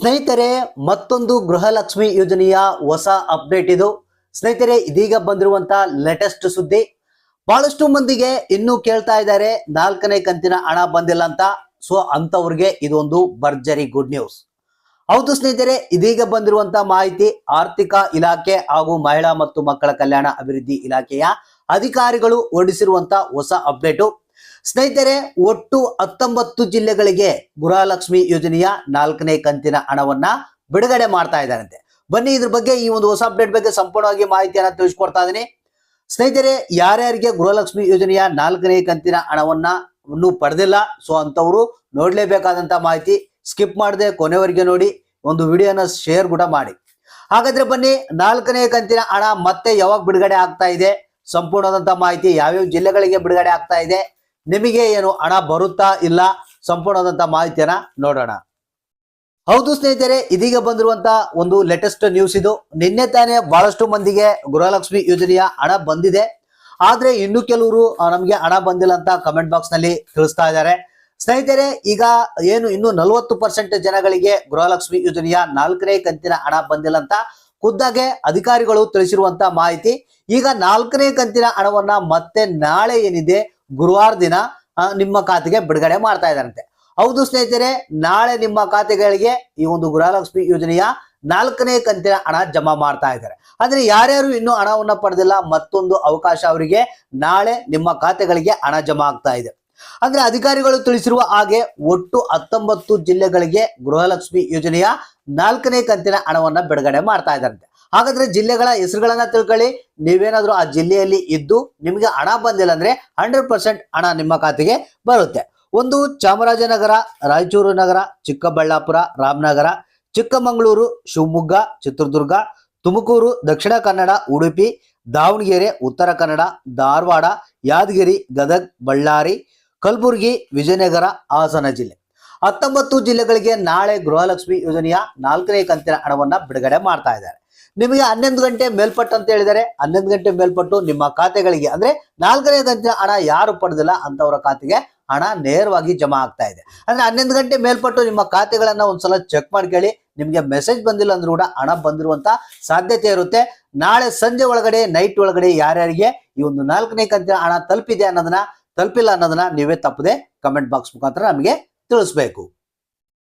ಸ್ನೇಹಿತರೆ, ಮತ್ತೊಂದು ಗೃಹಲಕ್ಷ್ಮಿ ಯೋಜನೆಯ ಹೊಸ ಅಪ್ಡೇಟ್ ಇದು. ಸ್ನೇಹಿತರೆ, ಇದೀಗ ಬಂದಿರುವಂತ ಲೇಟೆಸ್ಟ್ ಸುದ್ದಿ. ಬಹಳಷ್ಟು ಮಂದಿಗೆ ಇನ್ನೂ ಕೇಳ್ತಾ ಇದ್ದಾರೆ, ನಾಲ್ಕನೇ ಕಂತಿನ ಹಣ ಬಂದಿಲ್ಲ ಅಂತ. ಸೊ ಅಂತವ್ರಿಗೆ ಇದೊಂದು ಭರ್ಜರಿ ಗುಡ್ ನ್ಯೂಸ್ ಹೌದು ಸ್ನೇಹಿತರೆ, ಇದೀಗ ಬಂದಿರುವಂತ ಮಾಹಿತಿ, ಆರ್ಥಿಕ ಇಲಾಖೆ ಹಾಗೂ ಮಹಿಳಾ ಮತ್ತು ಮಕ್ಕಳ ಕಲ್ಯಾಣ ಅಭಿವೃದ್ಧಿ ಇಲಾಖೆಯ ಅಧಿಕಾರಿಗಳು ಹೊರಡಿಸಿರುವಂತ ಹೊಸ ಅಪ್ಡೇಟು ಸ್ನೇಹಿತರೆ, ಒಟ್ಟು ಹತ್ತೊಂಬತ್ತು ಜಿಲ್ಲೆಗಳಿಗೆ ಗೃಹಲಕ್ಷ್ಮಿ ಯೋಜನೆಯ ನಾಲ್ಕನೇ ಕಂತಿನ ಹಣವನ್ನ ಬಿಡುಗಡೆ ಮಾಡ್ತಾ ಇದ್ದಾರಂತೆ. ಬನ್ನಿ, ಇದ್ರ ಬಗ್ಗೆ ಈ ಒಂದು ಹೊಸ ಅಪ್ಡೇಟ್ ಬಗ್ಗೆ ಸಂಪೂರ್ಣವಾಗಿ ಮಾಹಿತಿಯನ್ನ ತಿಳಿಸ್ಕೊಡ್ತಾ ಇದ್ದೀನಿ. ಸ್ನೇಹಿತರೆ, ಯಾರ್ಯಾರಿಗೆ ಗೃಹಲಕ್ಷ್ಮಿ ಯೋಜನೆಯ ನಾಲ್ಕನೇ ಕಂತಿನ ಹಣವನ್ನ ಇನ್ನೂ ಪಡೆದಿಲ್ಲ, ಸೊ ಅಂತವರು ನೋಡ್ಲೇಬೇಕಾದಂತ ಮಾಹಿತಿ ಸ್ಕಿಪ್ ಮಾಡದೆ ಕೊನೆವರೆಗೆ ನೋಡಿ, ಒಂದು ವಿಡಿಯೋನ ಶೇರ್ ಕೂಡ ಮಾಡಿ. ಹಾಗಾದ್ರೆ ಬನ್ನಿ, ನಾಲ್ಕನೇ ಕಂತಿನ ಹಣ ಮತ್ತೆ ಯಾವಾಗ ಬಿಡುಗಡೆ ಆಗ್ತಾ ಇದೆ? ಸಂಪೂರ್ಣದಂತ ಮಾಹಿತಿ ಯಾವ್ಯಾವ ಜಿಲ್ಲೆಗಳಿಗೆ ಬಿಡುಗಡೆ ಆಗ್ತಾ ಇದೆ? ನಿಮಗೆ ಏನು ಹಣ ಬರುತ್ತಾ ಇಲ್ಲ ಸಂಪೂರ್ಣವಾದಂತ ಮಾಹಿತಿಯನ್ನ ನೋಡೋಣ. ಹೌದು ಸ್ನೇಹಿತರೆ, ಇದೀಗ ಬಂದಿರುವಂತ ಒಂದು ಲೇಟೆಸ್ಟ್ ನ್ಯೂಸ್ ಇದು. ನಿನ್ನೆ ತಾನೇ ಬಹಳಷ್ಟು ಮಂದಿಗೆ ಗೃಹಲಕ್ಷ್ಮಿ ಯೋಜನೆಯ ಹಣ ಬಂದಿದೆ. ಆದ್ರೆ ಇನ್ನು ಕೆಲವರು ನಮಗೆ ಹಣ ಬಂದಿಲ್ಲ ಅಂತ ಕಮೆಂಟ್ ಬಾಕ್ಸ್ನಲ್ಲಿ ತಿಳಿಸ್ತಾ ಇದ್ದಾರೆ. ಸ್ನೇಹಿತರೆ, ಈಗ ಏನು ಇನ್ನು ನಲವತ್ತು ಪರ್ಸೆಂಟ್ ಜನಗಳಿಗೆ ಗೃಹಲಕ್ಷ್ಮಿ ಯೋಜನೆಯ ನಾಲ್ಕನೇ ಕಂತಿನ ಹಣ ಬಂದಿಲ್ಲ ಅಂತ ಖುದ್ದಾಗೆ ಅಧಿಕಾರಿಗಳು ತಿಳಿಸಿರುವಂತ ಮಾಹಿತಿ. ಈಗ ನಾಲ್ಕನೇ ಕಂತಿನ ಹಣವನ್ನ ಮತ್ತೆ ನಾಳೆ ಏನಿದೆ ಗುರುವಾರ ದಿನ ನಿಮ್ಮ ಖಾತೆಗೆ ಬಿಡುಗಡೆ ಮಾಡ್ತಾ ಇದ್ದಾರಂತೆ. ಹೌದು ಸ್ನೇಹಿತರೆ, ನಾಳೆ ನಿಮ್ಮ ಖಾತೆಗಳಿಗೆ ಈ ಒಂದು ಗೃಹಲಕ್ಷ್ಮಿ ಯೋಜನೆಯ ನಾಲ್ಕನೇ ಕಂತಿನ ಹಣ ಜಮಾ ಮಾಡ್ತಾ ಇದ್ದಾರೆ. ಅಂದ್ರೆ ಯಾರ್ಯಾರು ಇನ್ನೂ ಹಣವನ್ನು ಪಡೆದಿಲ್ಲ, ಮತ್ತೊಂದು ಅವಕಾಶ ಅವರಿಗೆ ನಾಳೆ ನಿಮ್ಮ ಖಾತೆಗಳಿಗೆ ಹಣ ಜಮಾ ಆಗ್ತಾ ಇದೆ. ಅಂದ್ರೆ ಅಧಿಕಾರಿಗಳು ತಿಳಿಸಿರುವ ಹಾಗೆ ಒಟ್ಟು ಹತ್ತೊಂಬತ್ತು ಜಿಲ್ಲೆಗಳಿಗೆ ಗೃಹಲಕ್ಷ್ಮಿ ಯೋಜನೆಯ ನಾಲ್ಕನೇ ಕಂತಿನ ಹಣವನ್ನು ಬಿಡುಗಡೆ ಮಾಡ್ತಾ ಇದ್ದಾರಂತೆ. ಹಾಗಾದ್ರೆ ಜಿಲ್ಲೆಗಳ ಹೆಸರುಗಳನ್ನ ತಿಳ್ಕೊಳ್ಳಿ. ನೀವೇನಾದ್ರೂ ಆ ಜಿಲ್ಲೆಯಲ್ಲಿ ಇದ್ದು ನಿಮಗೆ ಹಣ ಬಂದಿಲ್ಲ ಅಂದ್ರೆ ಹಂಡ್ರೆಡ್ ಪರ್ಸೆಂಟ್ ಹಣ ನಿಮ್ಮ ಖಾತೆಗೆ ಬರುತ್ತೆ. ಒಂದು ಚಾಮರಾಜನಗರ, ರಾಯಚೂರು ನಗರ, ಚಿಕ್ಕಬಳ್ಳಾಪುರ, ರಾಮನಗರ, ಚಿಕ್ಕಮಗಳೂರು, ಶಿವಮೊಗ್ಗ, ಚಿತ್ರದುರ್ಗ, ತುಮಕೂರು, ದಕ್ಷಿಣ ಕನ್ನಡ, ಉಡುಪಿ, ದಾವಣಗೆರೆ, ಉತ್ತರ ಕನ್ನಡ, ಧಾರವಾಡ, ಯಾದಗಿರಿ, ಗದಗ್, ಬಳ್ಳಾರಿ, ಕಲಬುರಗಿ, ವಿಜಯನಗರ, ಹಾಸನ ಜಿಲ್ಲೆ. ಹತ್ತೊಂಬತ್ತು ಜಿಲ್ಲೆಗಳಿಗೆ ನಾಳೆ ಗೃಹಲಕ್ಷ್ಮಿ ಯೋಜನೆಯ ನಾಲ್ಕನೇ ಕಂತಿನ ಹಣವನ್ನು ಬಿಡುಗಡೆ ಮಾಡ್ತಾ ಇದ್ದಾರೆ. ನಿಮಗೆ ಹನ್ನೊಂದು ಗಂಟೆ ಮೇಲ್ಪಟ್ಟು ಅಂತ ಹೇಳಿದರೆ ಹನ್ನೊಂದು ಗಂಟೆ ಮೇಲ್ಪಟ್ಟು ನಿಮ್ಮ ಖಾತೆಗಳಿಗೆ, ಅಂದ್ರೆ ನಾಲ್ಕನೇ ಗಂಟೆ ಹಣ ಯಾರು ಪಡೆದಿಲ್ಲ ಅಂತವರ ಖಾತೆಗೆ ಹಣ ನೇರವಾಗಿ ಜಮಾ ಆಗ್ತಾ ಇದೆ. ಅಂದ್ರೆ ಹನ್ನೊಂದು ಗಂಟೆ ಮೇಲ್ಪಟ್ಟು ನಿಮ್ಮ ಖಾತೆಗಳನ್ನ ಒಂದ್ಸಲ ಚೆಕ್ ಮಾಡ್ಕೊಳ್ಳಿ ನಿಮ್ಗೆ ಮೆಸೇಜ್ ಬಂದಿಲ್ಲ ಅಂದ್ರೂ ಕೂಡ ಹಣ ಬಂದಿರುವಂತ ಸಾಧ್ಯತೆ ಇರುತ್ತೆ. ನಾಳೆ ಸಂಜೆ ಒಳಗಡೆ, ನೈಟ್ ಒಳಗಡೆ ಯಾರ್ಯಾರಿಗೆ ಈ ಒಂದು ನಾಲ್ಕನೇ ಕಂತಿನ ಹಣ ತಲುಪಿದೆ ಅನ್ನೋದನ್ನ, ತಲುಪಿಲ್ಲ ಅನ್ನೋದನ್ನ ನೀವೇ ತಪ್ಪದೆ ಕಮೆಂಟ್ ಬಾಕ್ಸ್ ಮುಖಾಂತರ ನಮಗೆ ತಿಳಿಸ್ಬೇಕು.